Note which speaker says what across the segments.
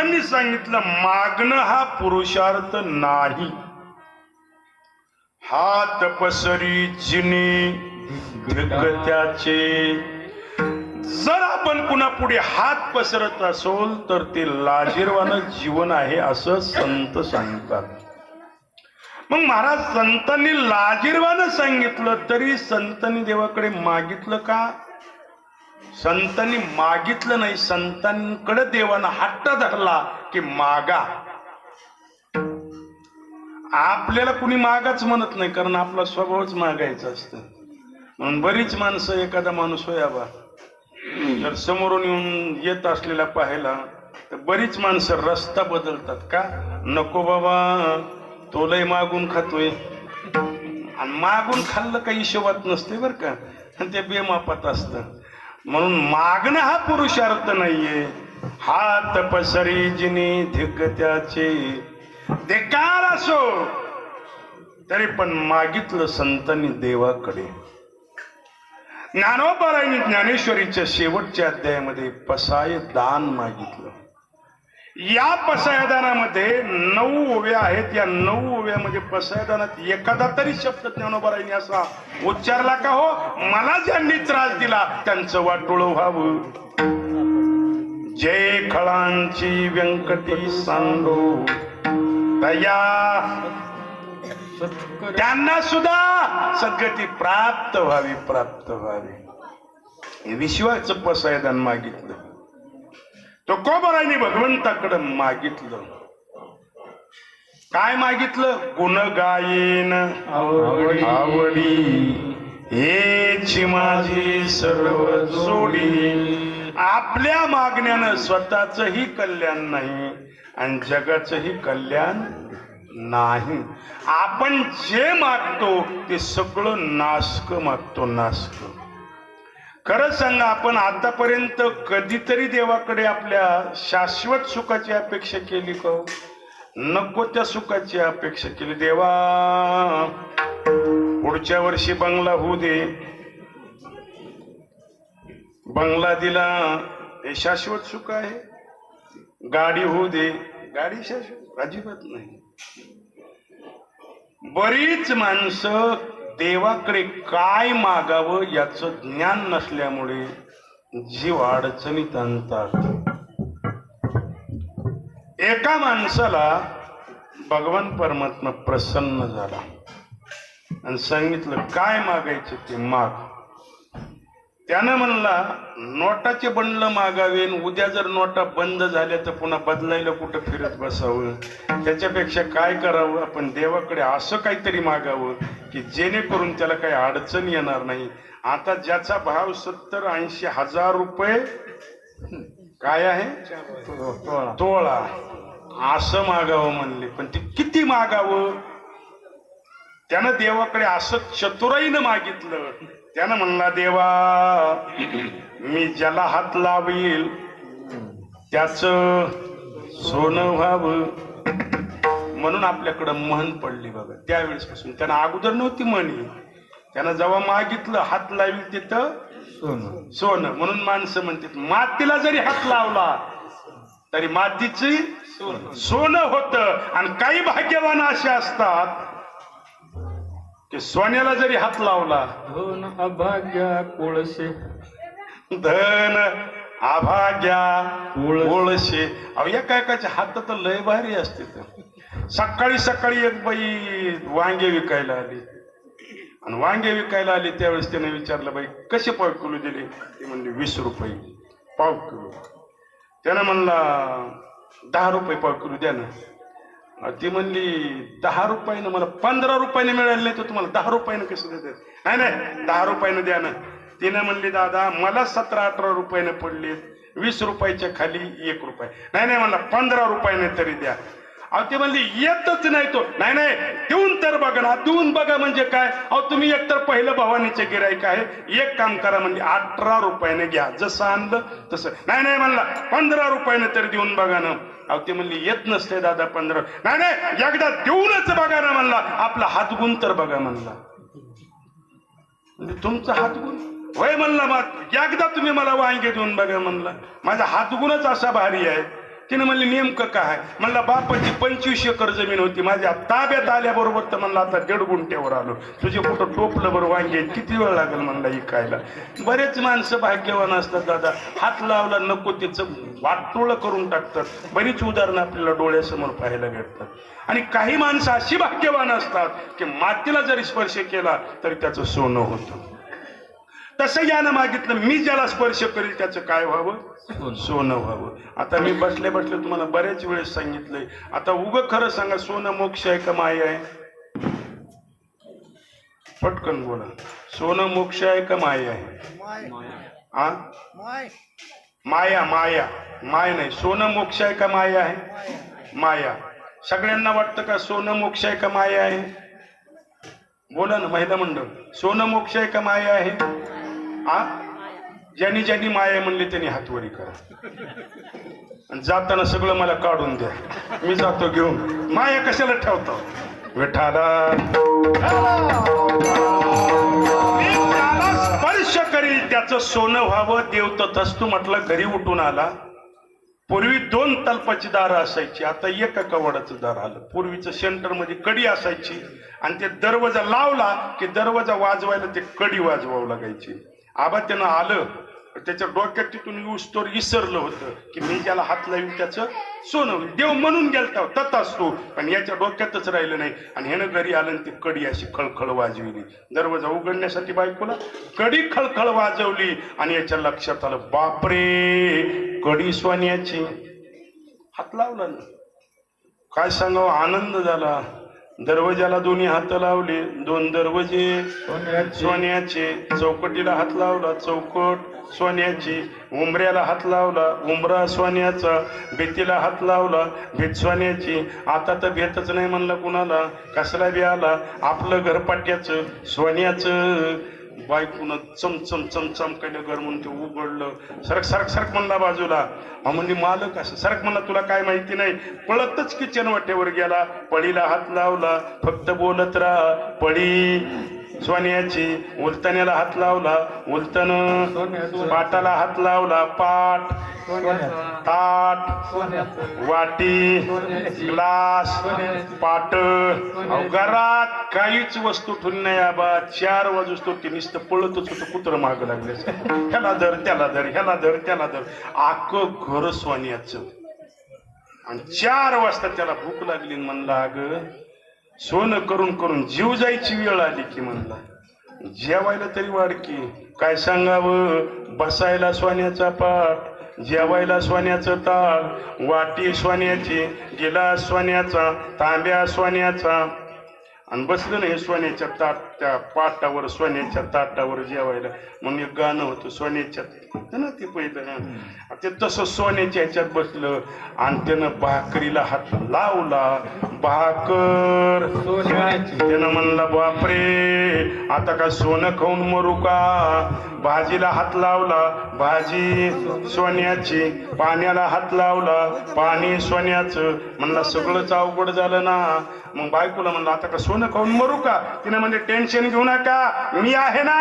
Speaker 1: संतांनी सांगितलं मागणं हा पुरुषार्थ नाही. हा तपसरी जिने त्याचे जर आपण पुन्हा पुढे हात पसरत असोल तर ते लाजीरवान जीवन आहे असं संत सांगतात. मग महाराज संतांनी लाजीरवान सांगितलं तरी संतांनी देवाकडे मागितलं का? संतांनी मागितलं नाही संतांकडे देवानं हट्ट धरला की मागा. आपल्याला कुणी मागाच म्हणत नाही कारण आपला स्वभावच मागायचा असतं. म्हणून बरीच माणसं एखादा माणूस होयावा जर समोरून येऊन येत असलेला पाहायला तर बरीच माणसं रस्ता बदलतात का? नको बाबा तो लय मागून खातोय. आणि मागून खाल्लं काही हिशोबात नसते बर का. आणि ते बेमापात असतं. म्हणून मागणं हा पुरुषार्थ नाहीये. हात पसरी जिने धिक त्याचे. धिकार असो तरी पण मागितलं संतांनी देवाकडे. ज्ञानोबरायनी ज्ञानेश्वरीच्या शेवटच्या अध्यायामध्ये पसाय दान मागितलं. या पसायदानामध्ये नऊ ओव्या आहेत. या नऊ ओव्यामध्ये म्हणजे पसायदानात एखादा तरी शब्द ज्ञानोबरायनी असा उच्चारला का हो? मला ज्यांनी त्रास दिला त्यांचं वाटोळ व्हावं. जय खळांची व्यंकटी सांडो. तया. त्यांना सुद्धा सद्गती प्राप्त व्हावी प्राप्त व्हावी. हे विश्वाचं पसायदान मागितलं. तो कोबराने भगवंताकडे मागितलं. काय मागितलं? गुण गायेन आवडी. हेची माझी सर्व जोडी. आपल्या मागण्यानं स्वतःचही कल्याण नाही आणि जगाचंही कल्याण नाही. आपण जे मागतो ते सगळं नाशक मागतो नाशक खरंच सांगा आपण आतापर्यंत कधीतरी देवाकडे आपल्या शाश्वत सुखाची अपेक्षा केली का हो? नको त्या सुखाची अपेक्षा केली. देवा पुढच्या वर्षी बंगला होऊ दे. बंगला दिला हे शाश्वत सुख आहे. गाडी होऊ दे. गाडी शाश्वत अजिबात नाही. बरीच माणसं देवाकडे काय मागावं याचं ज्ञान नसल्यामुळे जीव अडचणीत आणतात. एका माणसाला भगवान परमात्मा प्रसन्न झाला. आणि सांगितलं काय मागायचं ते माग. त्यानं म्हणला नोटाचे बंडल मागावे उद्या जर नोटा बंद झाल्या तर पुन्हा बदलायला कुठं फिरत बसावं? त्याच्यापेक्षा काय करावं? आपण देवाकडे असं काहीतरी मागावं की जेणेकरून त्याला काही अडचण येणार नाही. आता ज्याचा भाव सत्तर ऐंशी हजार रुपये काय आहे? तोळा. असं मागावं म्हणले. पण ते किती मागावं? त्यानं देवाकडे असं चतुराईनं मागितलं. त्यानं म्हणला देवा मी ज्याला हात लावील त्याच सोनं व्हावं. म्हणून आपल्याकडं म्हण पडली बघा. त्यावेळेस पासून त्यानं अगोदर नव्हती म्हणी त्यानं जेव्हा मागितलं हात लावील तिथं
Speaker 2: सोनं.
Speaker 1: सोनं. म्हणून माणसं म्हणतात मातीला जरी हात लावला तरी मातीची सोनं होत. आणि काही भाग्यवान असे असतात की सोन्याला जरी हात लावला
Speaker 2: धन अभाग्या कोळसे.
Speaker 1: धन आभाग्या
Speaker 2: ओळस.
Speaker 1: ओळशे अहो एका एकाचे हात तर लय भारी असते तर. सकाळी सकाळी एक बाई वांगे विकायला आली. आणि वांगे विकायला आली त्यावेळेस त्याने विचारलं बाई कसे पाव किलो दिले? ती म्हणली वीस रुपये. पाव किलो. त्यानं म्हणला दहा रुपये पाव किलो द्या ना. ती म्हणली दहा रुपयानं मला पंधरा रुपयाने मिळाले नाही तर तुम्हाला दहा रुपयानं कसं देतात? नाही नाही दहा रुपयानं द्या ना. तिनं म्हणली दादा मला सतरा अठरा रुपयानं पडले वीस रुपयाच्या खाली एक रुपये. नाही नाही मला पंधरा रुपयाने तरी द्या. अहो ते म्हणली येतच नाही तो. नाही नाही देऊन तर बघा ना. देऊन बघा म्हणजे काय? अहो तुम्ही एकतर पहिलं भवानीचे गिरायक आहे. एक काम करा म्हणजे अठरा रुपयाने घ्या. जसं आणलं तसं. नाही नाही म्हणला पंधरा रुपयाने तरी देऊन बघा ना. अहो ते म्हणली येत नसते दादा पंधरा. नाही नाही एकदा देऊनच बघा ना म्हणला. आपला हातगुण तर बघा म्हणला. म्हणजे तुमचा हातगुण? वय म्हणला मग एकदा तुम्ही मला वांगे देऊन बघा म्हणला. माझा हातगुणच असा भारी आहे. तिने म्हणले नेमकं काय? म्हणलं बापाची पंचवीस एकर जमीन होती माझ्या ताब्यात आल्याबरोबर तर म्हणलं आता दीड गुंठ्यावर आलो. तुझे कुठं टोपलं बरं वांगे किती वेळ लागेल म्हणला इकायला बरेच माणसं भाग्यवान असतात दादा. हात लावला नको तिचं वाटोळं करून टाकतात. बरीच उदाहरणं आपल्याला डोळ्यासमोर पाहायला भेटतात. आणि काही माणसं अशी भाग्यवान असतात की मातीला जरी स्पर्श केला तरी त्याचं सोनं होतं. तसं यानं मागितलं मी ज्याला स्पर्श करील त्याचं काय व्हावं?
Speaker 2: सोनं.
Speaker 1: व्हावं. आता मी बसले बसले तुम्हाला बऱ्याच वेळेस सांगितलंय. आता उग खरं सांगा सोनं मोक्ष आहे का माय आहे? पटकन बोला. सोनं मोक्ष आहे का माय आहे? माया. माया. माय. नाही. सोनं मोक्ष आहे का माया आहे? माया. सगळ्यांना वाटतं का सोनं मोक्ष आहे का माया आहे? बोला ना महिला मंडळ. सोनं मोक्ष आहे का माया आहे? आ? ज्यांनी ज्यांनी माया म्हणले त्यांनी हातवरी करा. जाताना सगळं मला काढून द्या. मी जातो घेऊन. माया कशाला ठेवतो? विठाला. स्पर्श करी. त्याचं सोनं व्हावं देव तथस्तू म्हटलं घरी उठून आला. पूर्वी दोन तलपाची दारं असायची. आता एका कवडाचं दार आलं. पूर्वीचं सेंटरमध्ये कडी असायची. आणि ते दरवाजा लावला की दरवाजा वाजवायला ते कडी वाजवावं लागायची. आबा त्यानं आलं त्याच्या डोक्यात तिथून युस्तोर विसरलं होतं की मी ज्याला हात लावीन त्याचं सोनं देव म्हणून गेलता तत असतो पण याच्या डोक्यातच राहिलं नाही. आणि ह्यानं घरी आलं ती कडी अशी खळखळ वाजविली. दरवाजा उघडण्यासाठी बायकोला कडी खळखळ वाजवली. आणि याच्या लक्षात आलं बापरे कडी सोन्याची. हात लावला ना. काय सांगावं आनंद झाला. दरवाजाला दोन्ही हात लावले. दोन दरवाजे.
Speaker 2: सोन्याची.
Speaker 1: चौकटीला हात लावला. चौकट सोन्याची. उंबऱ्याला हात लावला. उंबरा सोन्याचा. भीतीला हात लावला. भीत सोन्याची. आता तर भेटच नाही म्हणलं कुणाला. कसला बी आला. आपलं घरपाट्याचं सोन्याचं. बायकून चमचम चमचम केलं घर म्हणून ते उघडलं. सरक सरक सरक म्हणला बाजूला. हा म्हणजे मालक असं. सरक म्हणला तुला काय माहिती नाही. पळतच किचन वाटेवर गेला. पळीला हात लावला. फक्त बोलत राहा. पळी. सोन्याची उलताण्याला हात लावला उलतन. पाटाला हात लावला पाट. ताट. वाटी. ग्लास. पाट. घरात काहीच वस्तू ठेवून नाही आबा. चार वाजूस तो ते नुसतं पळतच होतं कुत्र माग लागले. ह्याला धर त्याला धर ह्याला धर त्याला धर. आक घर सोन्याचं. आणि चार वाजता त्याला भूक लागली म्हणला अग सोनं करून करून जीव जायची वेळ आली की म्हणला. जेवायला तरी वाडकी काय सांगावं? बसायला सोन्याचा पाठ जेवायला सोन्याचं ताट वाटी सोन्याची गिलास सोन्याचा तांब्या सोन्याचा. आणि बसलं ना हे सोन्याच्या ताट त्या पाटावर सोन्याच्या ताटावर जेवायला. म्हणून एक गाणं होतं सोन्याच्या ना ते पहिलं ते तसं सोन्याच्या ह्याच्यात बसलं आणि त्यानं भाकरीला हात लावला. भाकर. त्यानं म्हणला बापरे आता का सोनं खाऊन मरू का? भाजीला हात लावला. भाजी सोन्याची. पाण्याला हात लावला. पाणी सोन्याचं. म्हणला सगळंच अवघड झालं ना. मग बायकोला म्हणलं आता का सोनं खाऊन मरू का? तिने म्हणजे टेन्शन घेऊ नका. मी आहे ना.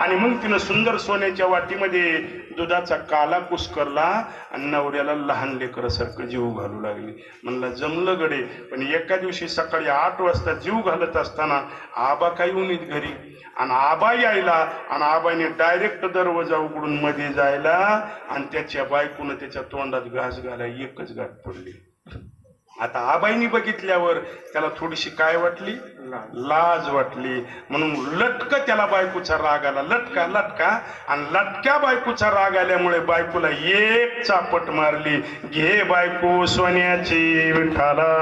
Speaker 1: आणि मग तिनं सुंदर सोन्याच्या वाटीमध्ये दुधाचा काला कुस्करला आणि नवऱ्याला लहान लेकरासारखं जीव घालू लागली. म्हणलं जमलं गडे पण एका दिवशी सकाळी आठ वाजता जीव घालत असताना आबा काही उनीत घरी. आणि आबा यायला आणि आबाने डायरेक्ट दरवाजा उघडून मध्ये जायला आणि त्याच्या बायकोनं त्याच्या तोंडात घास घाला एकच गाठ पडली. आता आबाईनी बघितल्यावर त्याला थोडीशी काय वाटली लाज वाटली म्हणून लटक त्याला बायकोचा राग आला लटका लटका आणि लटक्या बायकोचा राग आल्यामुळे बायकोला एक चापट मारली घे बायको सोन्याची विठाला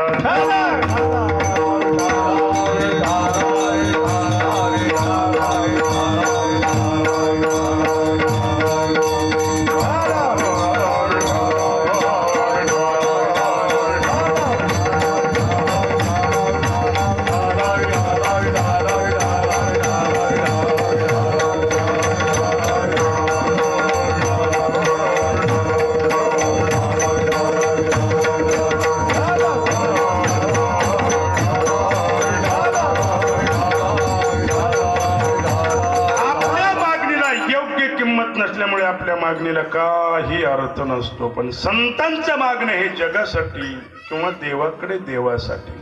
Speaker 1: अर्थ नसतो पण संतांचं मागणं हे जगासाठी किंवा देवाकडे देवासाठी.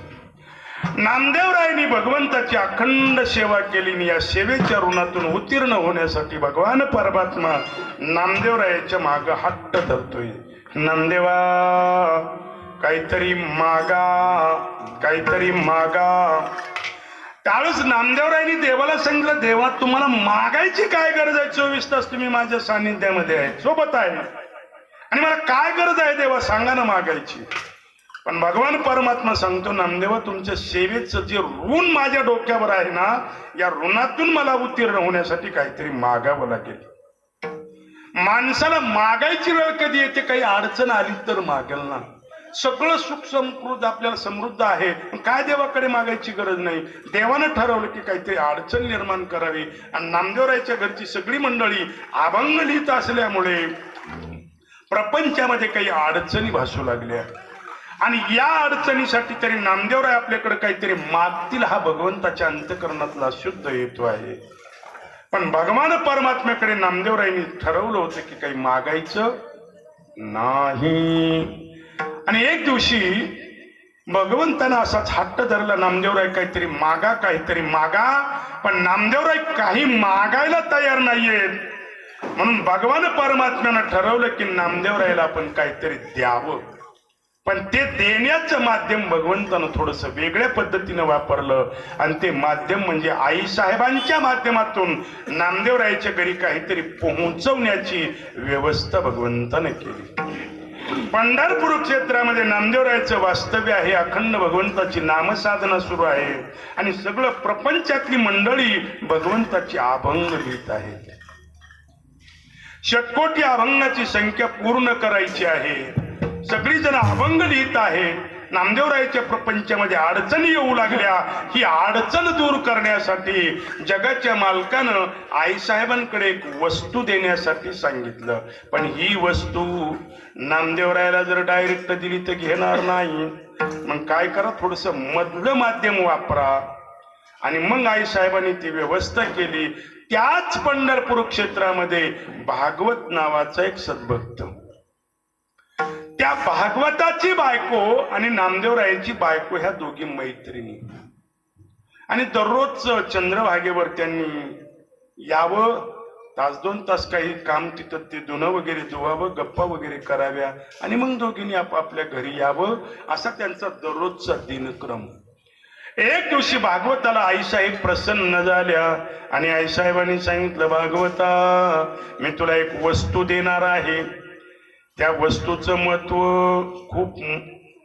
Speaker 1: नामदेवरायने भगवंताची अखंड सेवा केली आणि या सेवेच्या ऋणातून उत्तीर्ण होण्यासाठी भगवान परमात्मा नामदेवरायाच्या माग हट्ट धरतोय. नामदेवा काहीतरी मागा काहीतरी मागा. त्यावेळेस नामदेवरायने देवाला सांगितलं देवा तुम्हाला मागायची काय गरज आहे? चोवीस तास तुम्ही माझ्या सानिध्यामध्ये आहे सोबत आहे. आणि मला काय गरज आहे देवा? सांगा ना मागायची. पण भगवान परमात्मा सांगतो नामदेवा तुमच्या सेवेचं जे ऋण माझ्या डोक्यावर आहे ना या ऋणातून मला उत्तीर्ण होण्यासाठी काहीतरी मागावं लागेल. माणसाला मागायची वेळ कधी येते? काही अडचण आली तर मागेल ना. सगळं सुख समृद्ध आपल्याला समृद्ध आहे. काय देवाकडे मागायची गरज नाही? देवानं ठरवलं की काहीतरी अडचण निर्माण करावी. आणि नामदेवरायच्या घरची सगळी मंडळी अभंग लिहित असल्यामुळे प्रपंचामध्ये काही अडचणी भासू लागल्या. आणि या अडचणीसाठी तरी नामदेवराय आपल्याकडे काहीतरी मागतील हा भगवंताच्या अंतकरणातला शुद्ध हेतू आहे. पण भगवान परमात्म्याकडे नामदेवरायनी ठरवलं होतं की काही मागायचं नाही. आणि एक दिवशी भगवंतानं असाच हट्ट धरला नामदेवराय काहीतरी मागा काहीतरी मागा पण नामदेवराय काही मागायला तयार नाहीयेत. म्हणून भगवान परमात्म्यानं ठरवलं की नामदेवरायला आपण काहीतरी द्यावं. पण ते देण्याचं माध्यम भगवंतानं थोडस वेगळ्या पद्धतीनं वापरलं. आणि ते माध्यम म्हणजे आई साहेबांच्या माध्यमातून नामदेवरायाच्या घरी काहीतरी पोहोचवण्याची व्यवस्था भगवंतानं केली. पंढरपूर क्षेत्रामध्ये नामदेवरायचं वास्तव्य आहे अखंड भगवंताची नामसाधना सुरू आहे. आणि सगळं प्रपंचातली मंडळी भगवंताची अभंग लिहित आहेत. षटकोटी अभंगाची संख्या पूर्ण करायची आहे. सगळी जण अभंग लिहित आहेत नामदेवरायाच्या प्रपंचामध्ये अडचणी येऊ लागल्या. ही अडचण दूर करण्यासाठी जगाच्या मालकानं आईसाहेबांकडे एक वस्तू देण्यासाठी सांगितलं. पण ही वस्तू नामदेवरायाला जर डायरेक्ट दिली तर घेणार नाही. मग काय करा थोडस मधलं माध्यम वापरा. आणि मग आई साहेबांनी ती व्यवस्था केली. त्याच पंढरपूर क्षेत्रामध्ये भागवत नावाचा एक सद्भक्त. त्या भागवताची बायको आणि नामदेवरायांची बायको ह्या दोघी मैत्रिणी. आणि दररोज चंद्रभागेवर त्यांनी यावं तास दोन तास काही काम तिथं ते धुणं वगैरे धुवावं गप्पा वगैरे कराव्या आणि मग दोघींनी आपापल्या घरी यावं असा त्यांचा दररोजचा दिनक्रम. एक दिवशी भागवताला आईसाहेब प्रसन्न झाल्या आणि आईसाहेबांनी सांगितलं भागवता मी तुला एक वस्तू देणार आहे. त्या वस्तूचं महत्त्व खूप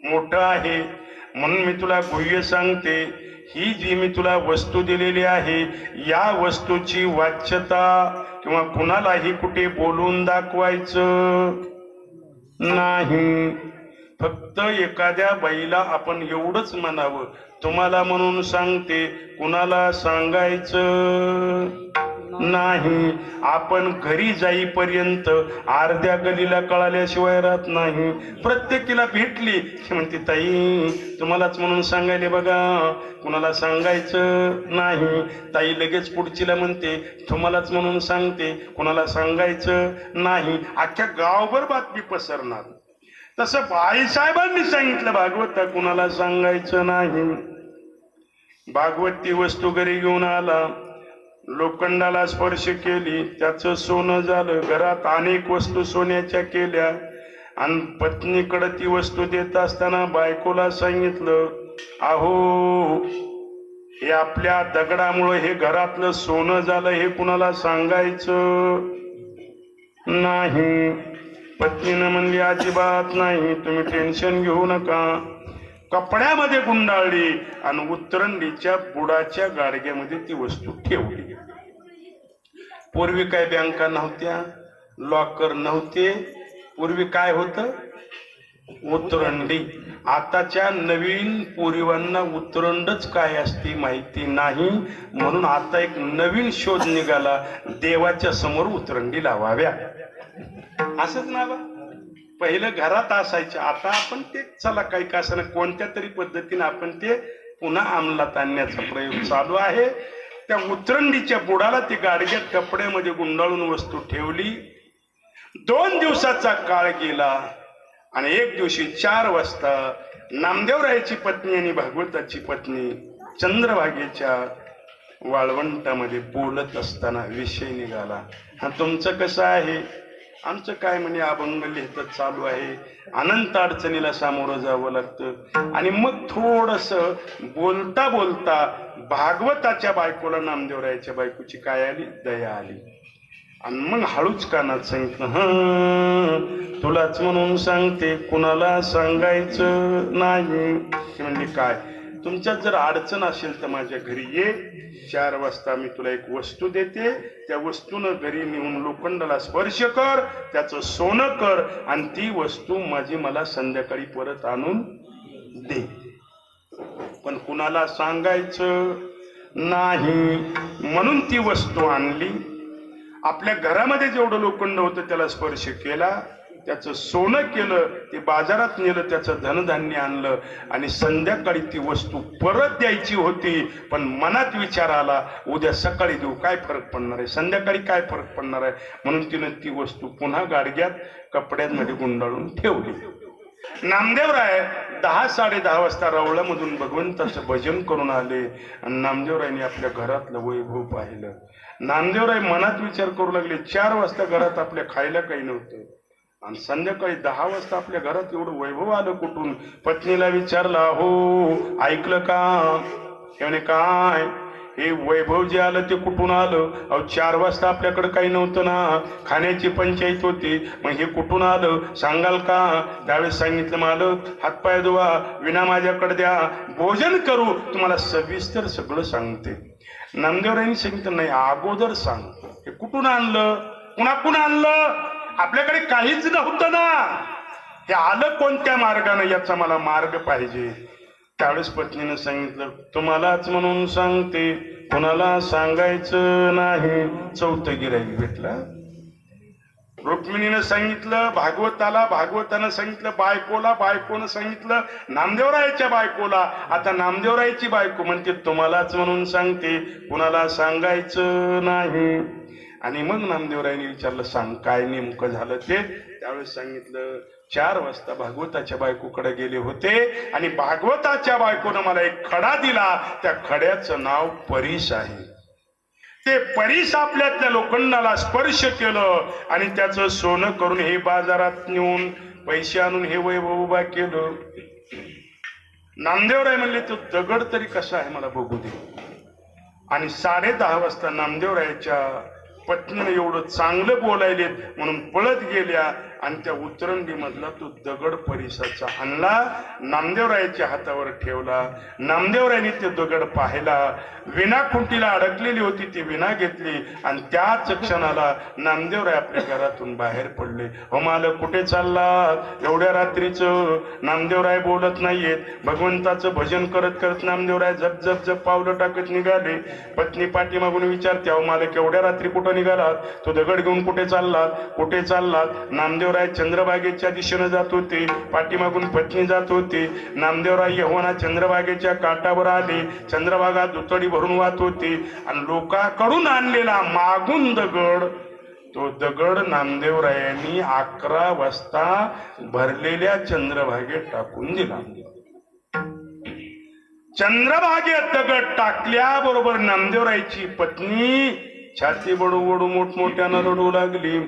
Speaker 1: मोठं आहे. म्हणून मी तुला गुह्य सांगते ही जी मी तुला वस्तू दिलेली आहे या वस्तूची वाच्यता किंवा कुणालाही कुठे बोलून दाखवायचं नाही. फक्त एखाद्या बाईला आपण एवढंच म्हणावं. तुम्हाला म्हणून सांगते कुणाला सांगायचं? नाही. आपण घरी जाईपर्यंत अर्ध्या गलीला कळाल्याशिवाय राहत नाही. प्रत्येकीला भेटली. की म्हणते ताई तुम्हालाच म्हणून सांगायले बघा. कुणाला सांगायचं? नाही. ताई लगेच पुढचीला म्हणते तुम्हालाच म्हणून सांगते. कुणाला सांगायचं? नाही. अख्ख्या गावभर बातमी पसरणार. तसं बाईसाहेबांनी सांगितलं भागवत कुणाला सांगायचं नाही. भागवत ती वस्तू घरी घेऊन आला. लोखंडाला स्पर्श केली. त्याचं सोनं झालं. घरात अनेक वस्तू सोन्याच्या केल्या. आणि पत्नीकडे ती वस्तू देत असताना बायकोला सांगितलं अहो हे आपल्या दगडामुळे हे घरातलं सोनं झालं हे कुणाला सांगायचं नाही. पत्नीनं म्हणली अजिबात नाही तुम्ही टेन्शन घेऊ नका. कपड्यामध्ये गुंडाळली आणि उतरंडीच्या बुडाच्या गाडग्यामध्ये ती वस्तू ठेवली. पूर्वी काय बँका नव्हत्या लॉकर नव्हते पूर्वी काय होतं? उतरंडी. आताच्या नवीन पोरिवांना उतरंडच काय असते माहिती नाही. म्हणून आता एक नवीन शोध निघाला. देवाच्या समोर उतरंडी लावाव्या. असंच ना बा. पहिलं घरात असायचं. आता आपण ते चला काही का असं कोणत्या तरी पद्धतीने आपण ते पुन्हा अंमलात आणण्याचा प्रयोग चालू आहे. त्या उतरंडीच्या बुडाला ती गाडग्यात कपड्यामध्ये गुंडाळून वस्तू ठेवली. दोन दिवसाचा काळ गेला. आणि एक दिवशी चार वाजता नामदेवरायाची पत्नी आणि भागवताची पत्नी चंद्रभागेच्या वाळवंटामध्ये बोलत असताना विषय निघाला. हा तुमचं कसं आहे? आमचं काय म्हणे? अभंग लिहित चालू आहे. अनंत अडचणीला सामोरं जावं लागतं. आणि मग थोडस बोलता बोलता भागवताच्या बायकोला नामदेवरायाच्या बायकोची काय आली? दया आली. आणि मग हळूच कानात सांगितलं ह तुलाच म्हणून सांगते कुणाला सांगायचं नाही. म्हणजे काय? तुमच्यात जर अडचण असेल तर माझ्या घरी ये. चार वाजता मी तुला एक वस्तू देते. त्या वस्तूनं घरी नेऊन लोखंडाला स्पर्श कर त्याचं सोनं कर आणि ती वस्तू माझी मला संध्याकाळी परत आणून दे. पण कुणाला सांगायचं नाही. म्हणून ती वस्तू आणली. आपल्या घरामध्ये जेवढं लोखंड होतं त्याला स्पर्श केला त्याचं सोनं केलं ते बाजारात नेलं त्याचं धनधान्य आणलं आणि संध्याकाळी ती वस्तू परत द्यायची होती. पण मनात विचार आला उद्या सकाळी देऊ काय फरक पडणार आहे? संध्याकाळी काय फरक पडणार आहे? म्हणून तिनं ती वस्तू पुन्हा गाडग्यात कपड्यांमध्ये गुंडाळून ठेवली. नामदेवराय दहा साडे दहा वाजता रावळामधून भगवंताचं भजन करून आले आणि नामदेवरायने आपल्या घरातलं वैभव पाहिलं. नामदेवराय मनात विचार करू लागले चार वाजता घरात आपल्या खायला काही नव्हतं. आणि संध्याकाळी दहा वाजता आपल्या घरात एवढं वैभव आलं कुठून? पत्नीला विचारला हो ऐकलं का? हे म्हणे काय? हे वैभव जे आलं ते कुठून आलं? अहो चार वाजता आपल्याकडे काही नव्हतं ना. खाण्याची पंचायत होती. मग हे कुठून आलं? सांगाल का? त्यावेळेस सांगितलं मालक हातपाय धुवा विना माझ्याकडे द्या. भोजन करू. तुम्हाला सविस्तर सगळं सांगते. नामदेवरायांनी सांगितलं नाही अगोदर सांग. हे कुठून आणलं? कुणाकून आणलं? आपल्याकडे काहीच नव्हतं ना. हे आलं कोणत्या मार्गाने? याचा मला मार्ग पाहिजे. त्यावेळेस पत्नीनं सांगितलं तुम्हालाच म्हणून सांगते. कुणाला सांगायचं नाही. चौथं गिराईक भेटला. रुक्मिणीनं सांगितलं भागवताला भागवतानं सांगितलं बायकोला बायकोनं सांगितलं नामदेवरायाच्या बायकोला. आता नामदेवरायची बायको म्हणते तुम्हालाच म्हणून सांगते कुणाला सांगायचं नाही. आणि मग नामदेवरायने विचारलं सांग काय नेमकं झालं ते? त्यावेळेस सांगितलं चार वाजता भागवताच्या बायकोकडे गेले होते आणि भागवताच्या बायकोनं मला एक खडा दिला. त्या खड्याचं नाव परीस आहे. ते परीस आपल्यातल्या लोखंडाला स्पर्श केलं आणि त्याचं सोनं करून हे बाजारात नेऊन पैसे आणून हे वैभव उभा केलं. नामदेवराय म्हणले तो दगड तरी कसा आहे मला बघू दे. आणि साडे दहा वाजता नामदेवरायाच्या पत्नीने एवढं चांगलं बोलायलेत म्हणून पळत गेल्या आणि त्या उतरंडी मधला तो दगड परिसाचा आणला नामदेवरायाच्या हातावर ठेवला. नामदेवरायांनी ते दगड पाहिला. विना खुंटीला अडकलेली होती ती विना घेतली आणि त्याच क्षणाला नामदेवराय आपल्या घरातून बाहेर पडले. हो मालक कुठे चालला एवढ्या रात्रीचं नामदेवराय बोलत नाहीयेत. भगवंताचं भजन करत करत नामदेवराय जप जप जप पावलं टाकत निघाले. पत्नी पाठीमागून विचारते अहो मालक एवढ्या रात्री कुठं निघालात? तो दगड घेऊन कुठे चाललात? कुठे चाललात? नामदेवराय चंद्रभागेच्या दिशेनं जात होते. पाठीमागून पत्नी जात होती. नामदेवराय यहोना चंद्रभागेच्या काठावर आले. चंद्रभागा दुतडी भरून वाहत होती. आणि लोकांकडून आणलेला मागून दगड तो दगड नामदेवरायांनी अकरा वाजता भरलेल्या चंद्रभागेत टाकून दिला. चंद्रभागेत दगड टाकल्याबरोबर नामदेवरायची पत्नी छाती बडू बडू मोठमोठ्यानं रडू लागली.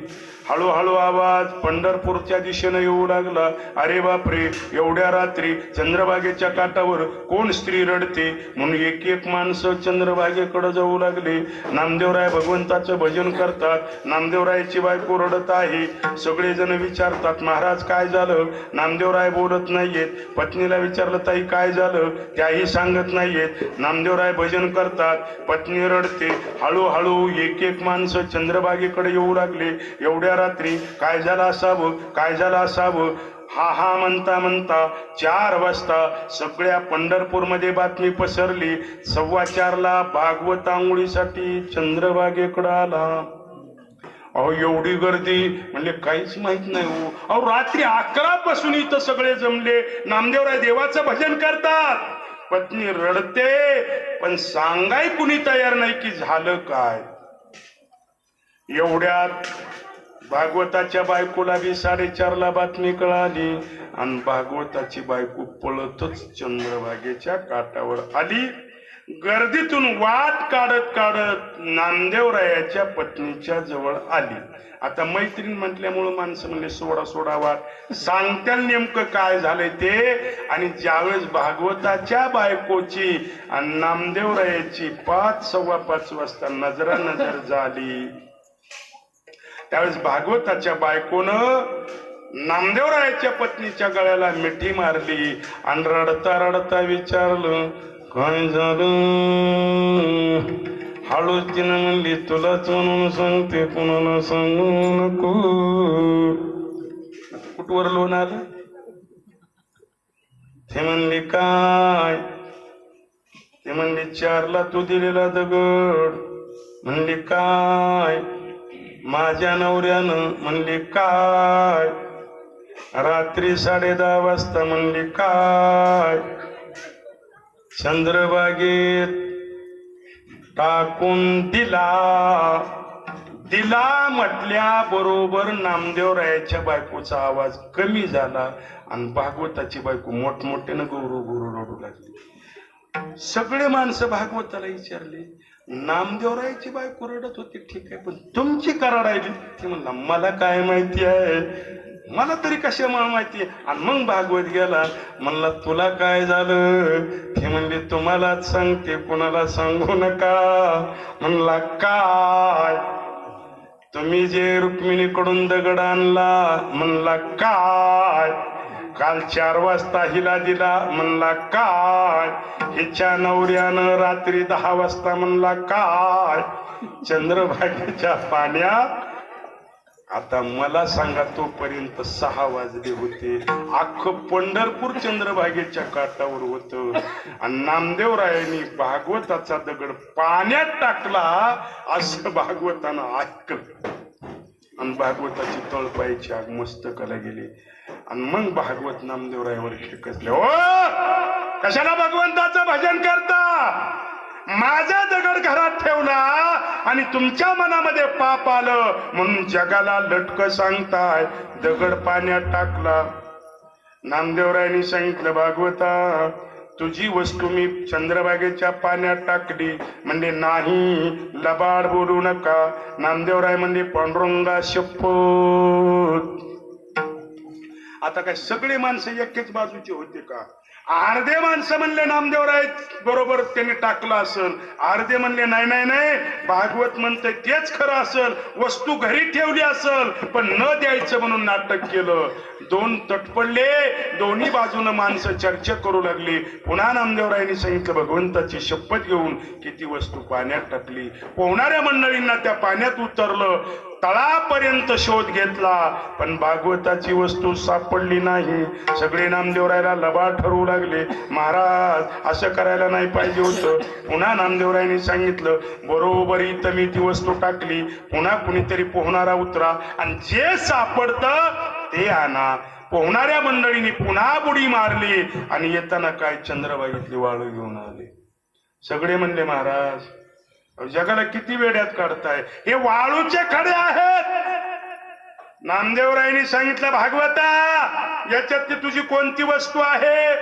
Speaker 1: हळूहळू आवाज पंढरपूरच्या दिशेनं येऊ लागला. अरे बापरे एवढ्या रात्री चंद्रभागेच्या काठावर कोण स्त्री रडते? म्हणून एक एक माणसं चंद्रभागेकडे जाऊ लागले. नामदेवराय भगवंताचं भजन करतात. नामदेवरायची बायको रडत आहे. सगळेजण विचारतात महाराज काय झालं? नामदेवराय बोलत नाहीयेत. पत्नीला विचारलं ताई काय झालं? त्याही सांगत नाहीयेत. नामदेवराय भजन करतात. पत्नी रडते. हळूहळू एक एक माणसं चंद्रभागेकडे येऊ लागले. एवढ्या रात्री. काय झाला असावं? काय झाला असावं? हा हा म्हणता म्हणता चार वाजता सगळ्या पंढरपूरमध्ये बातमी पसरली. सव्वा चारला भागवत आंघोळीसाठी चंद्रभागेकडं आला. अहो एवढी गर्दी. म्हणजे काहीच माहीत नाही हो. अहो रात्री अकरा पासून इथं सगळे जमले. नामदेवराय देवाचं भजन करतात. पत्नी रडते पण सांगाय कुणी तयार नाही की झालं काय? एवढ्यात भागवताच्या बायकोला बी साडेचारला बातमी कळाली. आणि भागवताची बायको पळतच चंद्रभागेच्या काठावर आली. गर्दीतून वाट काढत काढत नामदेवरायाच्या पत्नीच्या जवळ आली. आता मैत्रीण म्हटल्यामुळं माणसं म्हणले सोडा सोडा वाट. सांगत्या नेमकं काय झालंय ते. आणि ज्यावेळेस भागवताच्या बायकोची आणि नामदेवरायाची पाच सव्वा पाच वाजता नजरा नजर झाली. त्यावेळेस भागवताच्या बायकोनं नामदेवरायाच्या पत्नीच्या गळ्याला मिठी मारली आणि रडता रडता विचारलं काय झालं? हळूच तिनं म्हणली तुलाच म्हणून सांगते कुणाला सांगू नको. कुठवर लोन आलं? ते म्हणली काय? ते म्हणली चारला तू दिलेला दगड. म्हणली काय? माझ्या नवऱ्यानं म्हणली काय? रात्री साडे दहा वाजता म्हणली काय? चंद्रबागेत टाकून दिला. दिला म्हटल्या बरोबर नामदेवरायाच्या बायकोचा आवाज कमी झाला आणि भागवताची बायको मोठमोठ्यानं गौरव गुरु रडू लागली. सगळे माणसं भागवताला विचारले नामदेवरायची बाय कुरडत होती ठीक आहे. पण तुमची का रडायली ती म्हणला मला काय माहिती आहे? मला तरी कशामुळे माहिती आहे? आणि मग भागवत गेला म्हणला तुला काय झालं? ती म्हणली तुम्हालाच सांगते कोणाला सांगू नका. म्हणला काय? तुम्ही जे रुक्मिणीकडून दगड आणला म्हणला काय? काल चार वाजता हिला दिला म्हणला काय? हिच्या नवऱ्यानं रात्री दहा वाजता म्हणला काय? चंद्रभागेच्या पाण्यात आता मला सांगा तोपर्यंत सहा वाजले होते. अख्खं पंढरपूर चंद्रभागेच्या काठावर होत. आणि नामदेवरायांनी भागवताचा दगड पाण्यात टाकला असं भागवतानं ऐकलं. आणि भागवताची तळपायची आग मस्तकाला गेली. आणि मग भागवत नामदेवरायवर खेकसले ओ! कशाला भगवंताचं भजन करता? माझा दगड घरात ठेवला आणि तुमच्या मनामध्ये पाप आलं म्हणून जगाला लटक सांगताय. दगड पाण्यात टाकला. नामदेवरायांनी सांगितलं भागवता तुझी वस्तू मी चंद्रभागेच्या पाण्यात टाकली. म्हणजे नाही लबाड बोलू नका. नामदेवराय म्हणजे पांडुरंगा शपथ. आता काय सगळे माणसं एकेच बाजूचे होते का? अर्धे माणसं म्हणले नामदेवराय बरोबर त्यांनी टाकलं असेल. अर्धे म्हणले नाही नाही नाही भागवत म्हणते तेच खरं असेल. वस्तू घरी ठेवली असेल पण न द्यायचं म्हणून नाटक केलं. दोन तटपडले दोन्ही बाजूनं माणसं चर्चा करू लागली. पुन्हा नामदेवरायांनी सांगितलं भगवंताची शपथ घेऊन किती वस्तू पाण्यात टाकली. पोहणाऱ्या मंडळींना त्या पाण्यात उतरलं. तळापर्यंत शोध घेतला पण भागवताची वस्तू सापडली नाही. सगळे नामदेवरायला लबाड ठरवू लागले. महाराज असं करायला नाही पाहिजे होतं. पुन्हा नामदेवरायांनी सांगितलं बरोबर इथं मी ती वस्तू टाकली. पुन्हा कुणीतरी पोहणारा उतरा आणि जे सापडतं ते आणा. पोहणाऱ्या मंडळींनी पुन्हा बुडी मारली आणि येताना काय चंद्रबाईतली वाळू घेऊन आले. सगळे म्हणले महाराज जगाला किती वेड्यात काढताय? हे वाळूचे खडे आहेत. नामदेवरायांनी सांगितलं भागवता याच्यातली तुझी कोणती वस्तू आहे?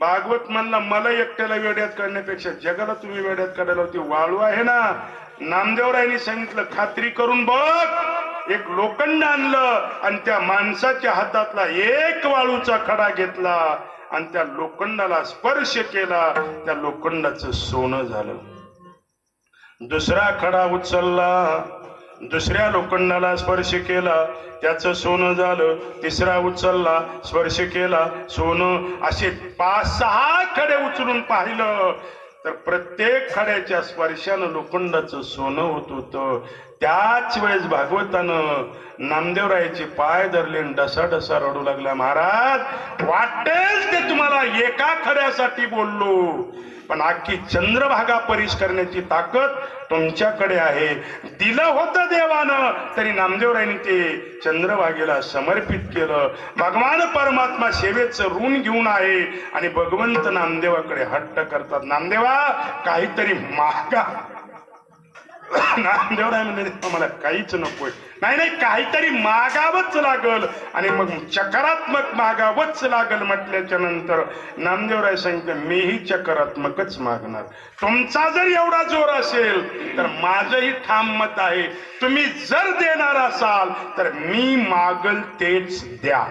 Speaker 1: भागवत म्हणला मला एकट्याला वेड्यात काढण्यापेक्षा जगाला तुम्ही वेड्यात काढायला होती वाळू आहे ना? नामदेवरायांनी सांगितलं खात्री करून बघ. एक लोखंड आणलं आणि त्या माणसाच्या हातातला एक वाळूचा खडा घेतला आणि त्या लोखंडाला स्पर्श केला. त्या लोखंडाचं सोनं झालं. दुसरा खडा उचलला. दुसऱ्या लोखंडाला स्पर्श केला. त्याचं सोनं झालं. तिसरा उचलला. स्पर्श केला. सोनं. असे पाच सहा खडे उचलून पाहिलं. तर प्रत्येक खड्याच्या स्पर्शानं लोखंडाचं सोनं होत होतं. त्याच वेळेस भागवतानं नामदेवरायाचे पाय धरले डसा डसा रडू लागला महाराज वाटेल ते तुम्हाला एका खऱ्यासाठी बोललो. पण अख्खी चंद्रभागा परीस करण्याची ताकद तुमच्याकडे आहे. दिलं होतं देवानं. तरी नामदेवरायांनी ते चंद्रभागेला समर्पित केलं. भगवान परमात्मा सेवेचं ऋण घेऊन आहे आणि भगवंत नामदेवाकडे हट्ट करतात. नामदेवा काहीतरी मागा. नामदेवराय म्हणजे मला काहीच नकोय. नाही नाही काहीतरी मागावंच लागल. आणि मग चकारात्मक मागावंच लागल म्हटल्याच्या नंतर नामदेवराय सांगितलं मीही चकारात्मकच मागणार. तुमचा जर एवढा जोर असेल तर माझंही ठाम मत आहे. तुम्ही जर देणार असाल तर मी मागल तेच द्या.